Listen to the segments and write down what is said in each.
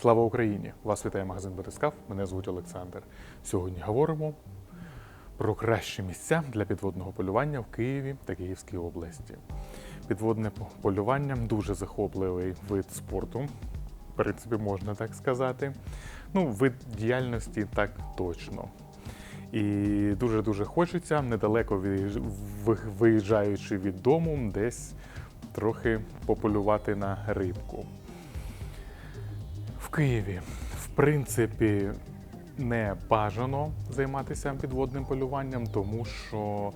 Слава Україні! Вас вітає магазин Батискав. Мене звуть Олександр. Сьогодні говоримо про кращі місця для підводного полювання в Києві та Київській області. Підводне полювання дуже захопливий вид спорту, в принципі, можна так сказати. Ну, вид діяльності так точно. І дуже-дуже хочеться, недалеко виїж- виїжджаючи від дому, десь трохи пополювати на рибку. Києві, в принципі, не бажано займатися підводним полюванням, тому що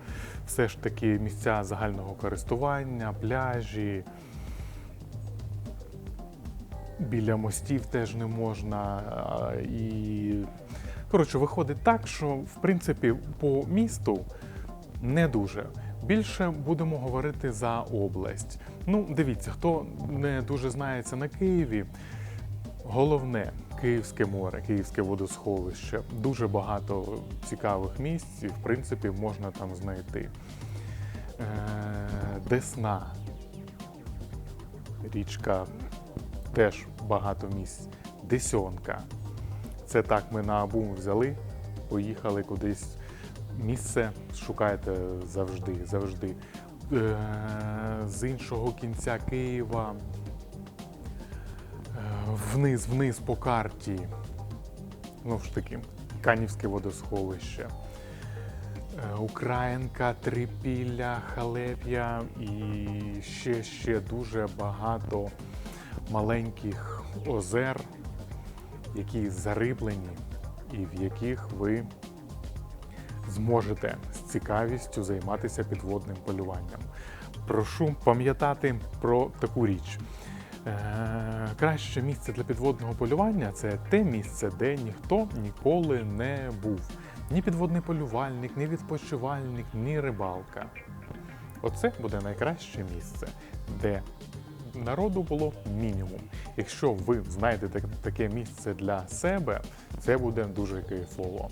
все ж таки місця загального користування, пляжі. Біля мостів теж не можна. І коротше, виходить так, що в принципі по місту не дуже. Більше будемо говорити за область. Ну, дивіться, хто не дуже знається на Києві, головне Київське море, Київське водосховище. Дуже багато цікавих місць, і в принципі можна там знайти. Е, Десна, річка, теж багато місць. Десьонка. Це так ми на абум взяли, поїхали кудись. Місце шукаєте завжди, завжди. Е, з іншого кінця Києва вниз, вниз по карті. Ну ж таки, Канівське водосховище. Е, Українка, Трипілля, Халеп'я і ще, ще дуже багато маленьких озер, які зариблені, і в яких ви зможете з цікавістю займатися підводним полюванням. Прошу пам'ятати про таку річ. Е, краще місце для підводного полювання це те місце, де ніхто ніколи не був. Ні підводний полювальник, ні відпочивальник, ні рибалка. Оце буде найкраще місце, де народу було мінімум. Якщо ви знайдете таке місце для себе, це буде дуже кайфово.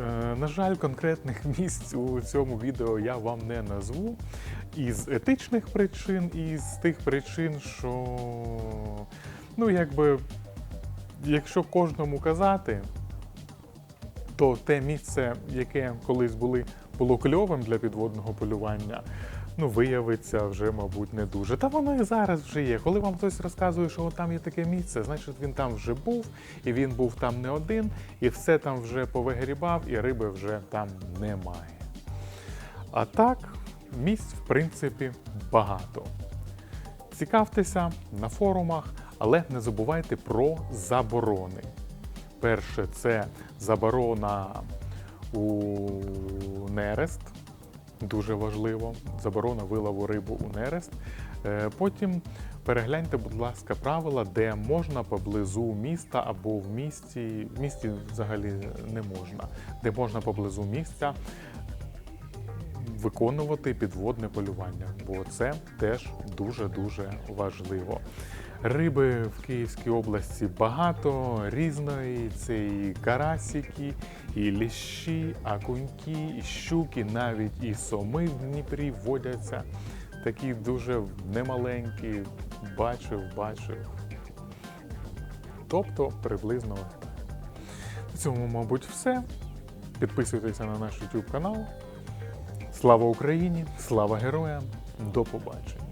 Е, на жаль, конкретних місць у цьому відео я вам не назву. Із етичних причин, і з тих причин, що ну якби якщо кожному казати, то те місце, яке колись були, було кльовим для підводного полювання, ну виявиться вже, мабуть, не дуже. Та воно і зараз вже є. Коли вам хтось розказує, що там є таке місце, значить він там вже був, і він був там не один, і все там вже повигрібав, і риби вже там немає. А так, місць, в принципі, багато. Цікавтеся на форумах, але не забувайте про заборони. Перше, це заборона у нерест, дуже важливо. Заборона вилову рибу у нерест. Е, Потім перегляньте, будь ласка, правила, де можна поблизу міста або в місті. В місті взагалі не можна, де можна поблизу місця виконувати підводне полювання, бо це теж дуже-дуже важливо. Риби в Київській області багато різної. Це і карасики, і ліщі, акуньки, і щуки, навіть і соми в Дніпрі водяться. Такі дуже немаленькі. Бачив, бачив. Тобто приблизно так. На цьому, мабуть, все. Підписуйтеся на наш YouTube канал. Слава Україні! Слава героям! До побачення!